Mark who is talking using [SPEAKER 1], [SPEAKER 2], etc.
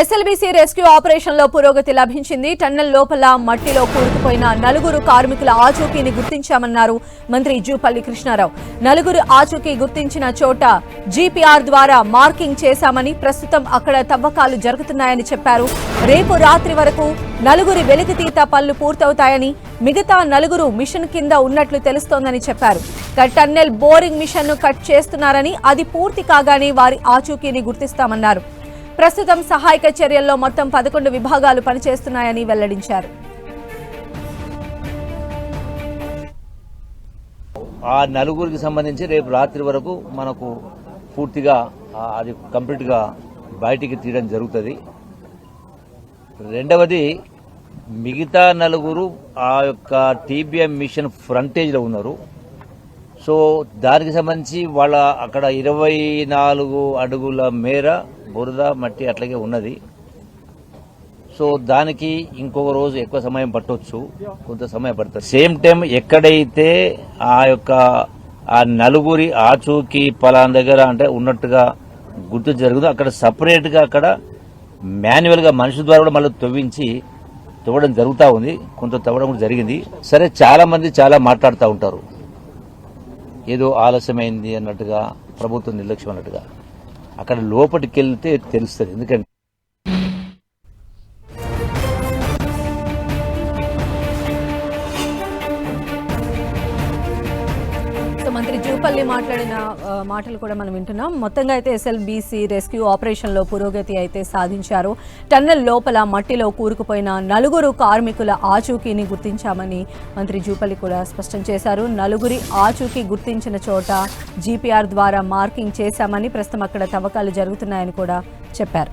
[SPEAKER 1] SLBC rescue ఆపరేషన్లో పురోగతి లభించింది. టన్నెల్ లోపల మట్టిలో కూరుకుపోయిన నలుగురు కార్మికుల ఆచూకీని గుర్తించామన్నారు మంత్రి జూపల్లి కృష్ణారావు. నలుగురు ఆచూకీ గుర్తించిన చోట జీపీఆర్ ద్వారా మార్కింగ్ చేశామని ప్రస్తుతం అక్కడ తవ్వకాలు జరుగుతున్నాయని చెప్పారు. రేపు రాత్రి వరకు నలుగురి వెలికితీత పనులు పూర్తవుతాయని మిగతా నలుగురు మిషన్ కింద ఉన్నట్లు తెలుస్తోందని చెప్పారు. టన్నెల్ బోరింగ్ మిషన్ను కట్ చేస్తున్నారని అది పూర్తి కాగానే వారి ఆచూకీని గుర్తిస్తామన్నారు. ప్రస్తుతం సహాయక చర్యల్లో మొత్తం పదకొండు విభాగాలు పనిచేస్తున్నాయని వెల్లడించారు.
[SPEAKER 2] ఆ నలుగురికి సంబంధించి రేపు రాత్రి వరకు మనకు పూర్తిగా అది కంప్లీట్గా బయటికి తీయడం జరుగుతుంది. రెండవది మిగతా నలుగురు ఆ యొక్క టీబీఎం మిషన్ ఫ్రంటేజ్లో ఉన్నారు. సో దానికి సంబంధించి వాళ్ళ అక్కడ ఇరవై నాలుగు అడుగుల మేర బురద మట్టి అట్లాగే ఉన్నది. సో దానికి ఇంకొక రోజు ఎక్కువ సమయం పట్టవచ్చు కొంత సమయం పడుతుంది. సేమ్ టైం ఎక్కడైతే ఆ యొక్క ఆ నలుగురి ఆచూకీ పలాన దగ్గర అంటే ఉన్నట్టుగా గుర్తు జరుగుతుంది అక్కడ సపరేట్గా అక్కడ మాన్యువల్గా మనుషుల మనిషి ద్వారా కూడా మళ్ళీ తవ్వించి తవ్వడం జరుగుతూ ఉంది. కొంత తవ్వడం కూడా జరిగింది. సరే చాలామంది చాలా మాట్లాడుతూ ఉంటారు. ఏదో ఆలస్యమైంది అన్నట్టుగా ప్రభుత్వం నిర్లక్ష్యం అన్నట్టుగా. అక్కడ లోపలికి వెళ్తే తెలుస్తుంది. ఎందుకంటే
[SPEAKER 1] మంత్రి జూపల్లి మాట్లాడిన మాటలు కూడా మనం వింటున్నాం. మొత్తంగా అయితే ఎస్ఎల్బీసీ రెస్క్యూ ఆపరేషన్లో పురోగతి అయితే సాధించారు. టన్నెల్ లోపల మట్టిలో కూరుకుపోయిన నలుగురు కార్మికుల ఆచూకీని గుర్తించామని మంత్రి జూపల్లి కూడా స్పష్టం చేశారు. నలుగురి ఆచూకీ గుర్తించిన చోట జీపీఆర్ ద్వారా మార్కింగ్ చేశామని ప్రస్తుతం అక్కడ తవ్వకాలు జరుగుతున్నాయని కూడా చెప్పారు.